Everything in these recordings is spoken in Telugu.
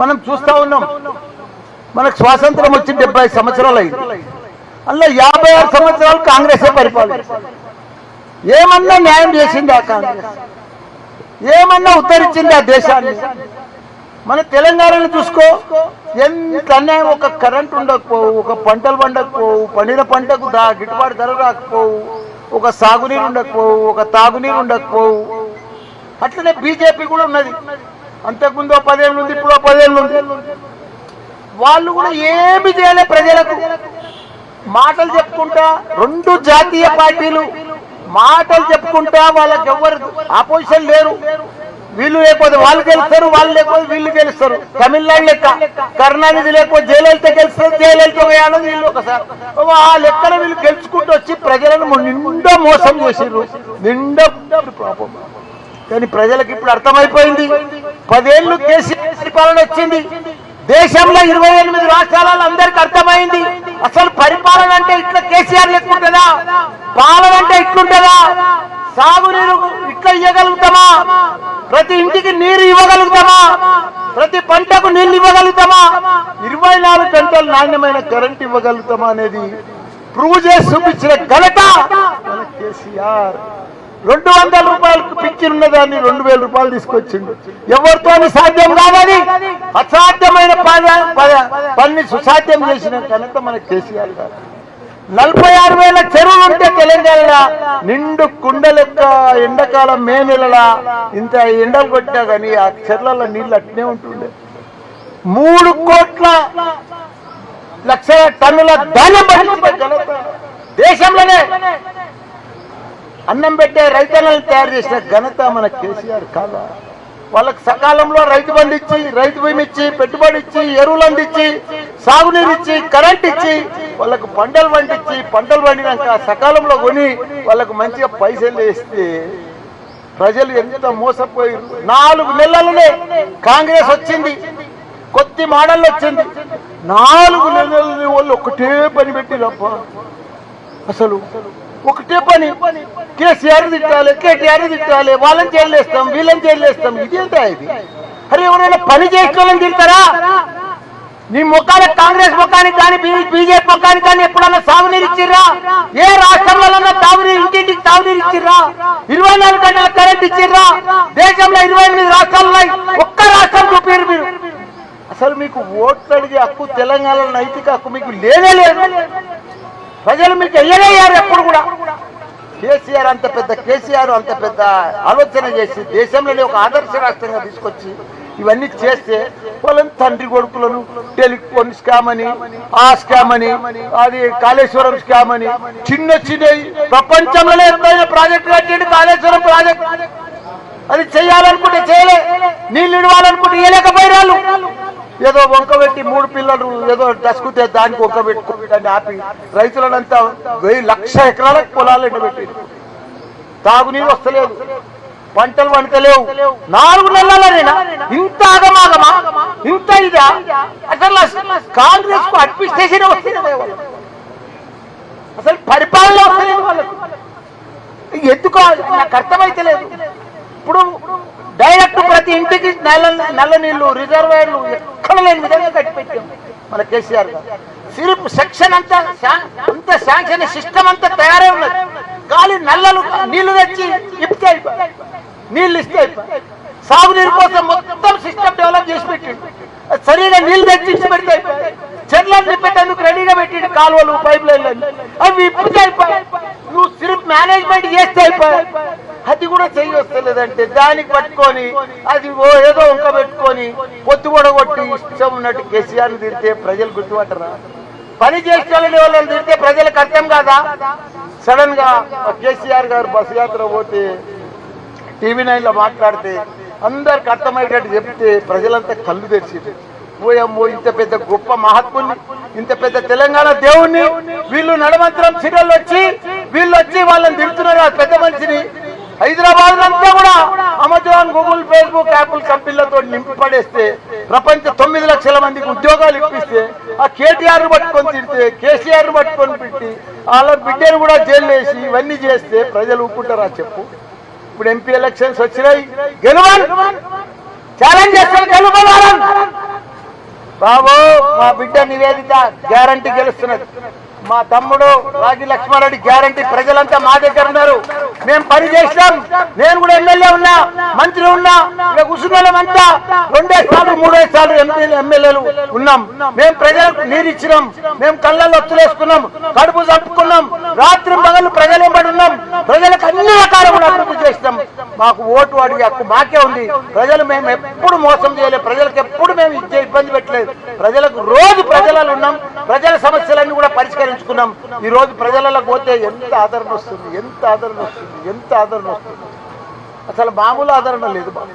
మనం చూస్తా ఉన్నాం. మనకు స్వాతంత్రం వచ్చి డెబ్బై సంవత్సరాలు అయింది. అందులో యాభై ఆరు సంవత్సరాలు కాంగ్రెసే పరిపాలన ఏమన్నా న్యాయం చేసింది ఆ కాంగ్రెస్? ఏమన్నా ఉత్తరించిందా ఆ దేశాన్ని? మన తెలంగాణను చూసుకో. ఎంత అన్యాయం ఒక కరెంట్ ఉండకపోవు ఒక పంటలు పండకపోవు పండిన పంటకు దా గిట్టుబాటు ధర రాకపోవు ఒక సాగునీరు ఉండకపోవు ఒక తాగునీరు ఉండకపోవు. అట్లనే బీజేపీ కూడా ఉన్నది. అంతకుముందు పదేళ్ళు ఉంది ఇప్పుడు పదేళ్ళు ఉంది. వాళ్ళు కూడా ఏమి చేయలే ప్రజలకు. మాటలు చెప్పుకుంటా రెండు జాతీయ పార్టీలు మాటలు చెప్పుకుంటా వాళ్ళకి ఎవరు ఆపోజిషన్ లేరు. వీళ్ళు లేకపోతే వాళ్ళు గెలుస్తారు వాళ్ళు లేకపోతే వీళ్ళు గెలుస్తారు. తమిళనాడు లెక్క కరుణానిధి లేకపోతే జయలలిత గెలుస్తారు జయలలిత పోయాలని వీళ్ళు ఒకసారి. ఆ లెక్కన వీళ్ళు గెలుచుకుంటూ వచ్చి ప్రజలను నిండా మోసం చేసిర్రు. నిండా పాపం. కానీ ప్రజలకు ఇప్పుడు అర్థమైపోయింది. పదేళ్ళు కేసీఆర్ పరిపాలన వచ్చింది. దేశంలో ఇరవై ఎనిమిది రాష్ట్రాలలో అందరికి అర్థమైంది. అసలు పరిపాలన అంటే ఇట్లా కేసీఆర్ లెక్కుంటుందా పాలన అంటే ఇట్లుంటుందా? సాగునీరు ఇట్లా ఇవ్వగలుగుతామా? ప్రతి ఇంటికి నీరు ఇవ్వగలుగుతామా? ప్రతి పంటకు నీళ్ళు ఇవ్వగలుగుతామా? ఇరవై నాలుగు గంటలు నాణ్యమైన కరెంట్ ఇవ్వగలుగుతామా అనేది ప్రూవ్ చేసి చూపించిన ఘనత మన కేసీఆర్. రెండు వందల రూపాయలకు పిక్చర్ ఉన్నదాన్ని రెండు వేల రూపాయలు తీసుకొచ్చిండు. ఎవరితో సాధ్యం కాదని అసాధ్యమైన పద- పద- పని సుసాధ్యం చేసిన కనుక మన కేసీఆర్ గారు. నలభై ఆరు వేల చెరువులు ఉంటే తెలంగాణ నిండు కుండలెక్క ఎండాకాలం మే నెలలా ఇంత ఎండలు కొట్టా కానీ ఆ చెర్లలో నీళ్ళు అట్నే ఉంటుండే. మూడు కోట్ల లక్షల టన్నుల ధాన్యం దేశంలోనే. అన్నం పెట్టే రైతన్నలను తయారు చేసిన ఘనత మన కేసీఆర్ కాదా? వాళ్ళకి సకాలంలో రైతు బండి ఇచ్చి రైతు బీమా ఇచ్చి పెట్టుబడి ఇచ్చి ఎరువులు అందించి సాగునీరు ఇచ్చి కరెంట్ ఇచ్చి వాళ్ళకు పంటలు పండించి పంటలు పండినాక సకాలంలో కొని వాళ్ళకు మంచిగా పైసలు వేస్తే ప్రజలు ఎంత మోసపోయారు నాలుగు నెలలనే కాంగ్రెస్ వచ్చింది. కొద్ది మోడల్ వచ్చింది. నాలుగు నెలలని వాళ్ళు ఒకటే పని పెట్టిరప్ప అసలు ఒకటే పని. కేసీఆర్ తిట్టాలి కేటీఆర్ తిట్టాలి వాళ్ళని చేయలేస్తాం వీళ్ళని చేయలేస్తాం ఇదేంటా ఇది? అరే ఎవరైనా పని చేసుకోవాలని తిడతారా? నీ ముఖానికి కాంగ్రెస్ ముఖానికి కానీ బీజేపీ ముఖానికి కానీ ఎప్పుడన్నా సాగునీరు ఇచ్చిర్రా? ఏ రాష్ట్రంలో తాగునీరు ఇంటింటికి తాగునీరు ఇచ్చిర్రా? ఇరవై నాలుగు గంటల కరెంట్ ఇచ్చిర్రా? దేశంలో ఇరవై ఎనిమిది రాష్ట్రాల్లో ఒక్క రాష్ట్రం చూపారు మీరు. అసలు మీకు ఓట్లు అడిగే హక్కు తెలంగాణలో నైతిక హక్కు మీకు లేనే లేదు. ప్రజలు మీకు ఎయ్యలేయారు ఎప్పుడు కూడా. కేసీఆర్ అంత పెద్ద కేసీఆర్ అంత పెద్ద ఆలోచన చేసి దేశంలోనే ఒక ఆదర్శ రాష్ట్రంగా తీసుకొచ్చి ఇవన్నీ చేస్తే వాళ్ళని తండ్రి కొడుకులను టెలిఫోన్ స్కామ్ అని ఆ స్కామ్ అని అది కాళేశ్వరం స్కామ్ అని చిన్న చిన్న ప్రపంచంలోనే ఎప్పుడైనా ప్రాజెక్ట్ కట్టండి కాళేశ్వరం ప్రాజెక్ట్. అది చేయాలనుకుంటే చేయలే నీళ్ళు ఇవ్వాలనుకుంటే ఇవ్వలేకపోయినారు ఏదో వంకబెట్టి మూడు పిల్లలు ఏదో దసుకుతే దానికి వంక పెట్టుకుంటాన్ని ఆపి. రైతులనంతా వెయ్యి లక్ష ఎకరాలకు పొలాలు ఎండబెట్టి తాగునీరు వస్తలేదు. పంటలు వంటలేవు నాలుగు నెలలనేనా? ఇంత ఆగమాగమా? ఇంత ఇదా? అసలు కాంగ్రెస్కు అడ్మినిస్ట్రేషన్ వస్తుంది అసలు పరిపాలన వస్తలేదు వాళ్ళకు. ఎందుకో నాకు అర్థమైతలేదు. ఇప్పుడు డైరెక్ట్ ప్రతి ఇంటికి నల్ల నల్ల నీళ్ళు రిజర్వాయర్లు ఎక్కడ లేని విధంగా కట్టిపెట్టాం మన కేసీఆర్ గారు. సిరిప్ సెక్షన్ అంతా అంత శాంక్షన్ సిస్టమ్ అంతా తయారై ఉన్నది. గాలి నల్లలు నీళ్ళు తెచ్చి ఇప్పితే అయిపోయి. ఇస్తే అయిపోయి. సాగునీరు కోసం మొత్తం సిస్టమ్ డెవలప్ చేసి పెట్టిండు. సరిగా నీళ్ళు తెచ్చి ఇచ్చి పెడితే చెట్లను నింపేటందుకు రెడీగా పెట్టిండు కాలువలు పైప్ లైన్లు అవి ఇప్పితే అయిపోయాయి. నువ్వు సిరిప్ మేనేజ్మెంట్ చేస్తే అయిపోయాయి. అది కూడా చేయొస్తలేదంటే దానికి పట్టుకొని అది ఓ ఏదో వంక పెట్టుకొని పొత్తు కూడా కొట్టి ఇష్టం ఉన్నట్టు కేసీఆర్ తిరితే ప్రజలు గుర్తుపట్టరా? పని చేసేవాళ్ళని వాళ్ళని తిరితే ప్రజలకు అర్థం కాదా? సడన్గా కేసీఆర్ గారు బస్సు యాత్ర పోతే టీవీ నైన్లో మాట్లాడితే అందరికి అర్థమయ్యేటట్టు చెప్తే ప్రజలంతా కళ్ళు తెరిచింది ఓయమ్మో ఇంత పెద్ద గొప్ప మహాత్ముని ఇంత పెద్ద తెలంగాణ దేవుణ్ణి వీళ్ళు నడమంత్రం సీరియల్ వచ్చి వీళ్ళు వచ్చి వాళ్ళని తిడుతున్నారు పెద్ద మనిషిని. హైదరాబాద్ అంతా కూడా అమెజాన్ గూగుల్ ఫేస్బుక్ యాపిల్ కంపెనీలతో నింపడేస్తే ప్రపంచ తొమ్మిది లక్షల మందికి ఉద్యోగాలు ఇప్పిస్తే ఆ కేటీఆర్ పట్టుకొని తిడితే కేసీఆర్ పట్టుకొని పెట్టి వాళ్ళ బిడ్డను కూడా జైలు వేసి ఇవన్నీ చేస్తే ప్రజలు ఊపుకుంటారా చెప్పు? ఇప్పుడు ఎంపీ ఎలక్షన్స్ వచ్చినాయి. గెలవాలి ఛాలెంజ్ చేస్తారు గెలవాలి బాబు మా బిడ్డ నివేదిత గ్యారంటీ గెలుస్తున్నది. మా తమ్ముడు రాగి లక్ష్మారెడ్డి గ్యారంటీ ప్రజలంతా మా దగ్గర ఉన్నారు. మేము పని చేసినాం నేను కూడా ఎమ్మెల్యే ఉన్నా మంత్రి ఉన్నా ఇక కుసుమలం అంతా రెండే సార్లు మూడే సార్లు ఎమ్మెల్యేలు ఉన్నాం. మేము ప్రజలకు నీరు ఇచ్చినాం. మేము కళ్ళల్లో ఒత్తులేసుకున్నాం కడుపు చంపుకున్నాం. రాత్రి పగలు ప్రజలు ఉన్నాం. ప్రజలకు అన్ని రకాలుగా అభివృద్ధి చేసినాం మాకు ఓటు అడిగే హక్కు మాకే ఉంది. ప్రజలు మేము ఎప్పుడు మోసం చేయలేదు. ప్రజలకు ఎప్పుడు మేము ఇచ్చే ఇబ్బంది పెట్టలేదు. ప్రజలకు రోజు ప్రజలలో ఉన్నాం. ప్రజల సమస్యలన్నీ కూడా పరిష్కరించాం ఈ రోజు ప్రజలలో పోతే ఎంత ఆదరణ వస్తుంది ఎంత ఆదరణ వస్తుంది ఎంత ఆదరణ వస్తుంది. అసలు మామూలు ఆదరణ లేదు మాకు.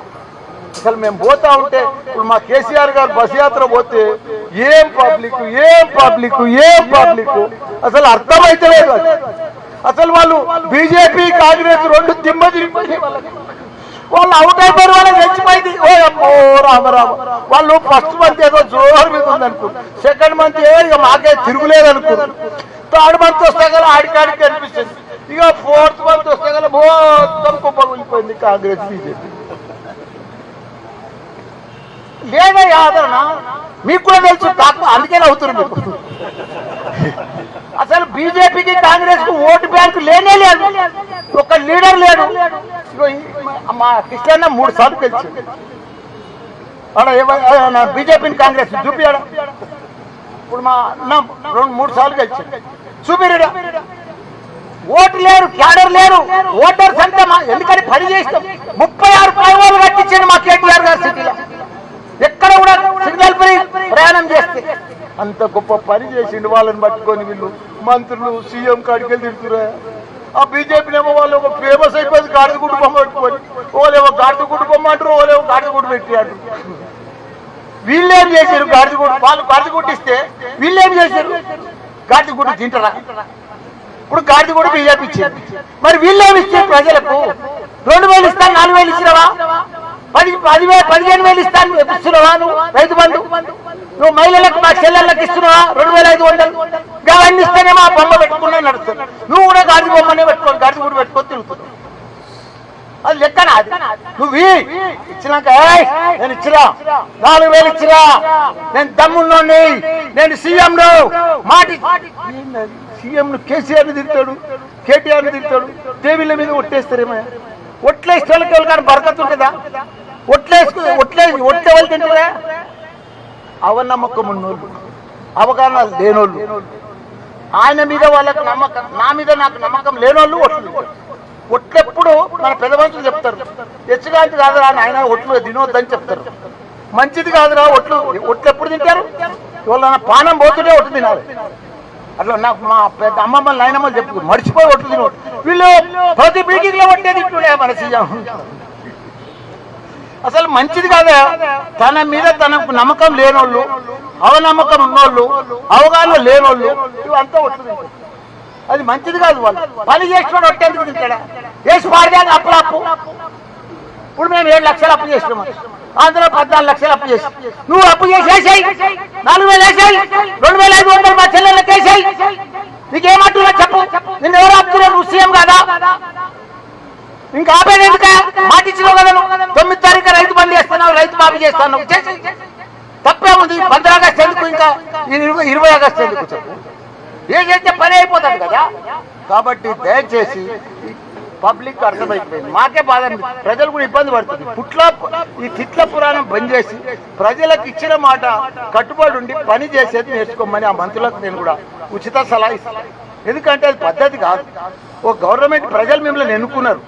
అసలు మేము పోతా ఉంటే ఇప్పుడు మా కేసీఆర్ గారు బస్ యాత్ర పోతే ఏం పబ్లిక్ ఏం పబ్లిక్ ఏం పబ్లిక్ అసలు అర్థమైతే లేదు అసలు వాళ్ళు బీజేపీ కాంగ్రెస్ రెండు దిమ్మ తిరిగిపోయినాయి వాళ్ళకి. వాళ్ళు అవుట్ అయిపోయారు వాళ్ళకి చచ్చిపోయింది. ఓ అమ్మో రామ రామ. వాళ్ళు ఫస్ట్ మంత్ ఏదో జోరు మీద ఉంది అనుకో సెకండ్ మంత్ ఏ ఇక మాకే తిరుగులేదు అనుకో థర్డ్ మంత్ వస్తే కదా ఆడికాడికి అనిపిస్తుంది ఇక ఫోర్త్ మంత్ వస్తే కదా మొత్తం కుప్పగొలిపోయింది కాంగ్రెస్ బీజేపీ. లేదా ఆదరణ. మీకు కూడా తెలుసు కాకు అందుకే నవ్వుతున్నారు అసలు బీజేపీకి కాంగ్రెస్కు ఓటు బ్యాంకు లేనే లేదు. ఒక లీడర్ లేడు. మా- మా కృష్ణ మూడు సార్లు గెలిచింది బీజేపీని కాంగ్రెస్ చూపియాడ. ఇప్పుడు మా అన్న రెండు మూడు సార్లు గెలిచి. చూపిరాడా? ఓటు లేరు క్యాడర్ లేరు. ఓటర్స్ అంతా మా ఎందుకని పని చేస్తాం ముప్పై ఆరు పైవాళ్ళు కట్టించండి మా కేటీఆర్ గారి సిటీలో. ఎక్కడ కూడా సిగ్నల్ ప్రయాణం చేస్తే. అంత గొప్ప పని చేసిండు వాళ్ళని పట్టుకొని వీళ్ళు. మంత్రులు సీఎం కాడికి వెళ్ళి తిరుగుతురా ఆ బీజేపీ ఏమో వాళ్ళు ఒక ఫేమస్ అయిపోయింది గాడిద కుటుంబం బొమ్మ పెట్టుకొని ఓలేమో గాడిద గుడ్డు అంటారు ఓలేమో గాడిద గుడి పెట్టి అంటారు వీళ్ళేం చేశారు? గాడిద గుడి వాళ్ళు గాడిద గుడ్డు వీళ్ళేం చేశారు? గాడిద గుడ్డు తింటారా? ఇప్పుడు గాడిద కూడా బీజేపీ ఇచ్చింది. మరి వీళ్ళేమి ఇచ్చారు ప్రజలకు? రెండు వేలు ఇస్తాను నాలుగు వేలు ఇచ్చినవా? పది పదివేలు పదిహేను వేలు ఇస్తాను ఇస్తున్నావా నువ్వు? రైతు బంధు? నువ్వు మహిళలకు మా చెల్లెళ్ళకి ఇస్తున్నావా? రెండు వేల ఐదు వందలు. అవన్నీ ఇస్తేనేమో ఆ బొమ్మ పెట్టుకునే నడుస్తుంది. నువ్వు కూడా గాడిద బొమ్మనే పెట్టుకోవాలి గాడిద కూడా పెట్టుకొని తిరుగుతున్నావు అది లెక్కన అది నువ్వు ఇచ్చినాక నేను ఇచ్చిరా నాలుగు వేలు ఇచ్చిరా నేను దమ్మున్నోని నేను సీఎం మాటి సీఎం కేసీఆర్ని కేటీఆర్ని తిడతాడు టీవీల మీద ఒట్టేస్తారేమో ఒట్లేస్తే వాళ్ళకి ఎవరు కానీ బరకత్ ఉంటుందా? ఒట్లేసుకు ఒట్లే ఒట్టే వాళ్ళు తింటారా అవనమ్మకం ఉన్నోళ్ళు అవగాహన లేనోళ్ళు. ఆయన మీద వాళ్ళకి నమ్మకం నా మీద నాకు నమ్మకం లేనోళ్ళు ఒట్లు. ఒట్లెప్పుడు మన పెద్ద మనుషులు చెప్తారు. హెచ్చుగాంతి కాదురా ఆయన ఒట్లు తినొద్దని చెప్తారు. మంచిది కాదురా ఒట్లు ఒట్లు ఎప్పుడు తింటారు? ఇవాళ పానం పోతుంటే ఒట్లు తినాలి. అట్లా నాకు మా పెద్ద అమ్మమ్మ నాయనమ్మలు చెప్పు మర్చిపోయి ఒట్లు తినోడు వీళ్ళు ప్రతి మీటింగ్లో ఒట్టే తింటుండే మన సీఎం? అసలు మంచిది కాదా? తన మీద తనకు నమ్మకం లేనోళ్ళు అవనమ్మకం ఉన్నోళ్ళు అవగాహన లేనోళ్ళు ఇవంతా వస్తుంది. అది మంచిది కాదు వాళ్ళు. పని చేసిన ఒట్టేందుకు తింటాడా? వేసి పాడితే అప్పు ఇప్పుడు మేము ఏడు లక్షలు అప్పు చేసినాము. ఆంధ్రలో పద్నాలుగు లక్షలు అప్పు చేసి. నువ్వు అప్పు చేసి వేసేయ్. నాలుగు వేలు వేసాయి. రెండు వేల ఐదు వందలు మా చెల్లెళ్ళకి వేసేయ్. నీకేమంటున్నా చెప్పు? నిన్న ఎవరు ఆపుతున్నారు? నువ్వు సీఎం కాదా? ఇంకా ఆపేది ఎందుక? మాట ఇచ్చినావు కదా తొమ్మిది తారీఖు రైతు బంద్ చేస్తున్నావు రైతు మాఫీ చేస్తున్నావు చేసి తప్పే ఉంది. పంద్ర ఆగస్టు ఎందుకు ఇంకా? ఇరవై ఆగస్టు ఎందుకు ఏం చేస్తే పని అయిపోతుంది కదా? కాబట్టి దయచేసి పబ్లిక్ అర్థమైపోయింది. మాకే బాధ ప్రజలు కూడా ఇబ్బంది పడుతుంది. పుట్ల ఈ తిట్ల పురాణం బంద్ చేసి ప్రజలకు ఇచ్చిన మాట కట్టుబడి ఉండి పని చేసేది నేర్చుకోమని ఆ మంత్రులకు నేను కూడా ఉచిత సలహా ఇస్తాను. ఎందుకంటే అది పద్ధతి కాదు. ఓ గవర్నమెంట్ ప్రజలు మిమ్మల్ని ఎన్నుకున్నారు.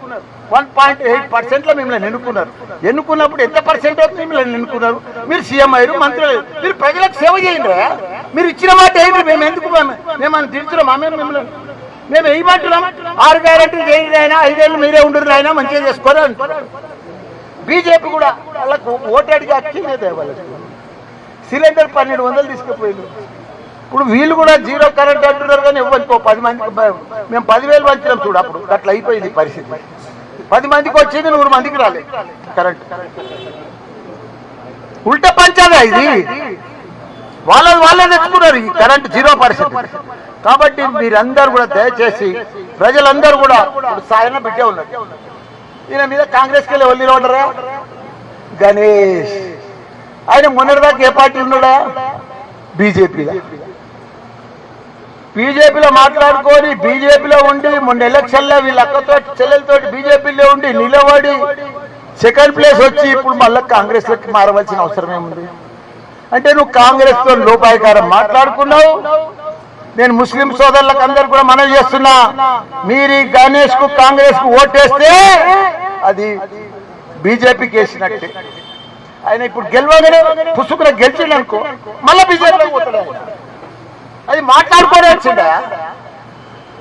వన్ పాయింట్ ఎయిట్ పర్సెంట్లో మిమ్మల్ని ఎన్నుకున్నారు. ఎన్నుకున్నప్పుడు ఎంత పర్సెంట్ అవుతుంది మిమ్మల్ని ఎన్నుకున్నారు? మీరు సీఎం అయ్యారు మంత్రి అయ్యారు. మీరు ప్రజలకు సేవ చేయండి మీరు ఇచ్చిన మాట ఏంటి? మేము ఎందుకు మేము మేము మేము మిమ్మల్ని మేము ఏమంటున్నాం? ఆరు గ్యారెంటీలు చేయండి అయినా ఐదేళ్ళు మీరే ఉండరు అయినా మంచిగా చేసుకోరు బీజేపీ కూడా వాళ్ళకు ఓటేడిగా అడిగి వాళ్ళకి సిలిండర్ పన్నెండు వందలు తీసుకుపోయింది. ఇప్పుడు వీళ్ళు కూడా జీరో కరెంట్ అంటున్నారు కానీ ఇవ్వనుకో పది మందికి మేము పదివేలు పంచినాం చూడు అప్పుడు. అట్లా అయిపోయింది పరిస్థితి. పది మందికి వచ్చింది నూరు మందికి రాలేదు కరెంట్. ఉల్టా పంచాదా ఇది. వాళ్ళ వాళ్ళే తెచ్చుకున్నారు ఈ కరెంట్ జీరో పరిస్థితి. కాబట్టి మీరందరూ కూడా దయచేసి ప్రజలందరూ కూడా ఇప్పుడు సాయన బిడ్డే ఉన్నారు. ఈయన మీద కాంగ్రెస్కి వెళ్ళి వెళ్ళి ఉండరా గణేష్. ఆయన మొన్నటిదాకా ఏ పార్టీ ఉన్నాడా? బీజేపీ బీజేపీలో మాట్లాడుకొని బీజేపీలో ఉండి మొన్న ఎలక్షన్లో వీళ్ళ అక్కతో చెల్లెలతో బీజేపీలో ఉండి నిలబడి సెకండ్ ప్లేస్ వచ్చి ఇప్పుడు మళ్ళీ కాంగ్రెస్లోకి మారవలసిన అవసరం ఏముంది? అంటే నువ్వు కాంగ్రెస్తో లోపాయకారం మాట్లాడుకున్నావు. నేను ముస్లిం సోదరులకు అందరు కూడా మనం చేస్తున్నా. మీరు ఈ గణేష్కు కాంగ్రెస్కు ఓటేస్తే అది బీజేపీకి వేసినట్టే. ఆయన ఇప్పుడు గెలవగానే పుసుకున గెలిచిండనుకో మళ్ళీ బీజేపీ అది మాట్లాడుకోనే వచ్చిందా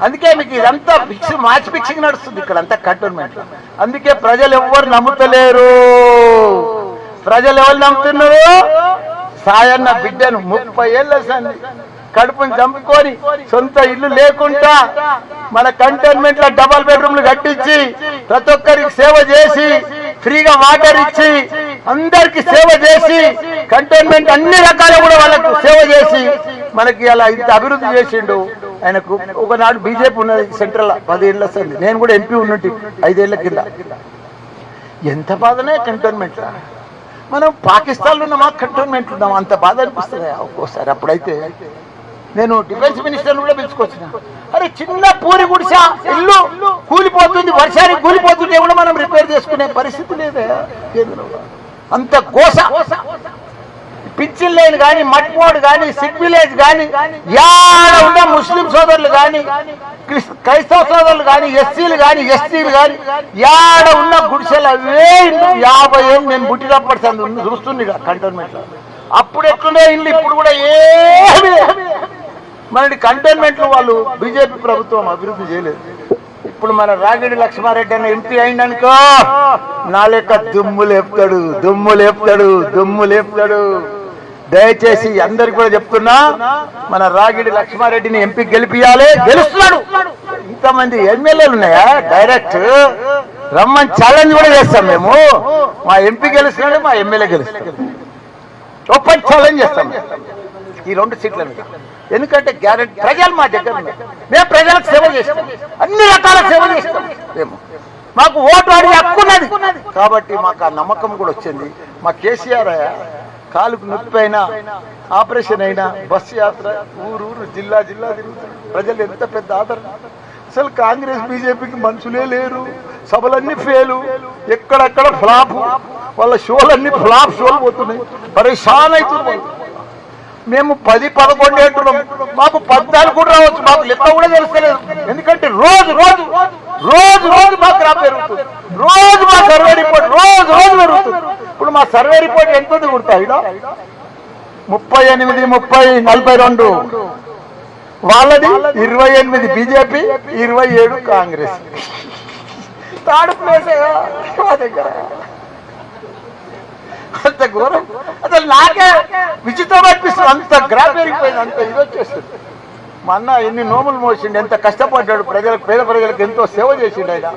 అందుకే మీకు ఇదంతా ఫిక్స్ మ్యాచ్ ఫిక్సింగ్ నడుస్తుంది ఇక్కడ అంతా కంటోన్మెంట్ అందుకే ప్రజలు ఎవ్వరు నమ్ముతలేరు. ప్రజలు ఎవరు నమ్ముతున్నారు? సాయన్న బిడ్డను ముప్పై ఏళ్ళ సంది కడుపుని చంపుకొని సొంత ఇల్లు లేకుండా మన కంటైన్మెంట్లో డబల్ బెడ్రూమ్లు కట్టించి ప్రతి ఒక్కరికి సేవ చేసి ఫ్రీగా వాటర్ ఇచ్చి అందరికి సేవ చేసి కంటోన్మెంట్ అన్ని రకాల కూడా వాళ్ళకు సేవ చేసి మనకి అలా ఇంత అభివృద్ధి చేసిండు. ఆయనకు ఒకనాడు బీజేపీ ఉన్నది సెంట్రల్ పదేళ్ళ సంది. నేను కూడా ఎంపీ ఉన్నట్టు ఐదేళ్ళ కింద. ఎంత బాధనే కంటోన్మెంట్ మనం పాకిస్తాన్లో ఉన్నామా కంటోన్మెంట్ ఉన్నామా అంత బాధ అనిపిస్తుంది. ఒక్కోసారి అప్పుడైతే నేను డిఫెన్స్ మినిస్టర్ కూడా పిలుచుకొచ్చిన. అరే చిన్న పూరి గుడిసా ఇల్లు కూలిపోతుంది వర్షానికి కూలిపోతుంటే కూడా మనం రిపేర్ చేసుకునే పరిస్థితి లేదే. కేంద్రంలో అంత గోస. పిచ్చిల్ లేని కానీ మట్మోడ్ కానీ సిక్ విలేజ్ కానీ యాడ ఉన్న ముస్లిం సోదరులు కానీ క్రైస్తవ సోదరులు కానీ ఎస్సీలు కానీ ఎస్టీలు కానీ యాడ ఉన్న గుడిసెలు అవే ఇల్లు. యాభై ఏళ్ళు నేను పుట్టినప్పటి ఉంది చూస్తుంది కంటోన్మెంట్. లో అప్పుడు ఎట్లుండే ఇల్లు ఇప్పుడు కూడా ఏమి మనకి కంటోన్మెంట్లో వాళ్ళు బీజేపీ ప్రభుత్వం అభివృద్ధి చేయలేదు. ఇప్పుడు మన రాగిడి లక్ష్మారెడ్డి అన్న ఎంపీ అయిందనుకో నా లెక్క దుమ్ము లేపుతాడు దుమ్ము లేపుతాడు దుమ్ము లేపుతాడు. దయచేసి అందరికి కూడా చెప్తున్నా మన రాగిడి లక్ష్మారెడ్డిని ఎంపీ గెలిపియాలి. గెలుస్తున్నాడు. ఇంతమంది ఎమ్మెల్యేలు ఉన్నాయా? డైరెక్ట్ రమ్మని ఛాలెంజ్ కూడా చేస్తాం మేము. మా ఎంపీ గెలుస్తున్నాడు మా ఎమ్మెల్యే గెలుస్తున్నాడు. ఒప్పటి ఛాలెంజ్ చేస్తాం. ఈ రెండు సీట్ల మీద. ఎందుకంటే గ్యారెంటీ ప్రజలు మా దగ్గర మేము ప్రజలకు సేవ చేస్తాం. అన్ని రకాల సేవ చేస్తాం. మేము. మాకు ఓటు అడిగి హక్కు ఉన్నది. కాబట్టి మాకు ఆ నమ్మకం కూడా వచ్చింది. మా కేసీఆర్ కాలుకు నొప్పి అయినా ఆపరేషన్ అయినా బస్సు యాత్ర ఊరూరు జిల్లా జిల్లా తిరుగుతారు ప్రజలు ఎంత పెద్ద ఆదరణ. అసలు కాంగ్రెస్ బీజేపీకి మనుషులే లేరు. సభలన్నీ ఫెయిలు. ఎక్కడెక్కడ ఫ్లాప్. వాళ్ళ షోలన్నీ ఫ్లాప్ షోలు పోతున్నాయి. పరేషాన్ అవుతున్నాయి మేము పది పదకొండు అంటున్నాం. మాకు పద్నాలుగు కూడా రావచ్చు. మాకు లెక్క కూడా తెలుస్తలేదు. ఎందుకంటే రోజు రోజు రోజు రోజు మాకు రా పెరుగుతుంది రోజు మా సర్వే రిపోర్ట్ రోజు రోజు పెరుగుతుంది ఇప్పుడు మా సర్వే రిపోర్ట్ ఎంత ఉంది కుడతాయి ముప్పై ఎనిమిది ముప్పై నలభై రెండు. వాళ్ళది ఇరవై ఎనిమిది బీజేపీ ఇరవై ఏడు కాంగ్రెస్. థర్డ్ ప్లేస్ మా దగ్గర. అంత ఘోరం. అసలు నాకే విచిత్రం అనిపిస్తుంది. అంత గ్రాఫ్ పెరిగిపోయింది అంత ఇది వచ్చేస్తుంది. మా అన్న ఎన్ని నోములు మోసిండు ఎంత కష్టపడ్డాడు ప్రజలకు పేద ప్రజలకు ఎంతో సేవ చేసిండు ఆయన.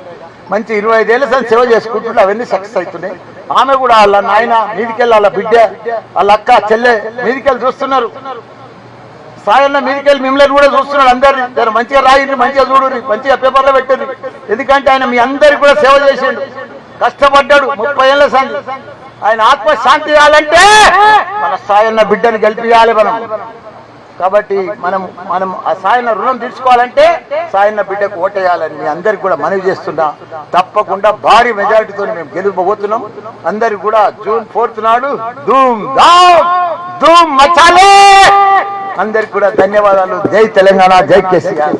మంచి ఇరవై ఐదేళ్ళ సేవ చేసుకుంటుండే అవన్నీ సక్సెస్ అవుతున్నాయి. ఆమె కూడా వాళ్ళ నాయన మీదికెళ్ళి వాళ్ళ బిడ్డ వాళ్ళ అక్క చెల్లె మీదికెళ్ళి చూస్తున్నారు. సాయన్న మీదికెళ్ళి మిమ్మల్ని కూడా చూస్తున్నాడు అందరిని. మంచిగా రాయండి మంచిగా చూడండి మంచిగా పేపర్లో పెట్టండి. ఎందుకంటే ఆయన మీ అందరికి కూడా సేవ చేసిండు. కష్టపడ్డాడు ముప్పై ఏళ్ళ సంది ఆయన ఆత్మశాంతి చేయాలంటే మన సాయన్న బిడ్డని గెలిపియాలి మనం. కాబట్టి మనం మనం ఆ సాయన రుణం తీర్చుకోవాలంటే సాయన్న బిడ్డకు ఓటేయాలని మీ అందరికి కూడా మనవి చేస్తున్నా. తప్పకుండా భారీ మెజారిటీతో మేము గెలుపబోతున్నాం. అందరికి కూడా జూన్ ఫోర్త్ నాడు ధూమ్ ధూమ్ మచాలే! అందరికి కూడా ధన్యవాదాలు. జై తెలంగాణ జై కేసీఆర్.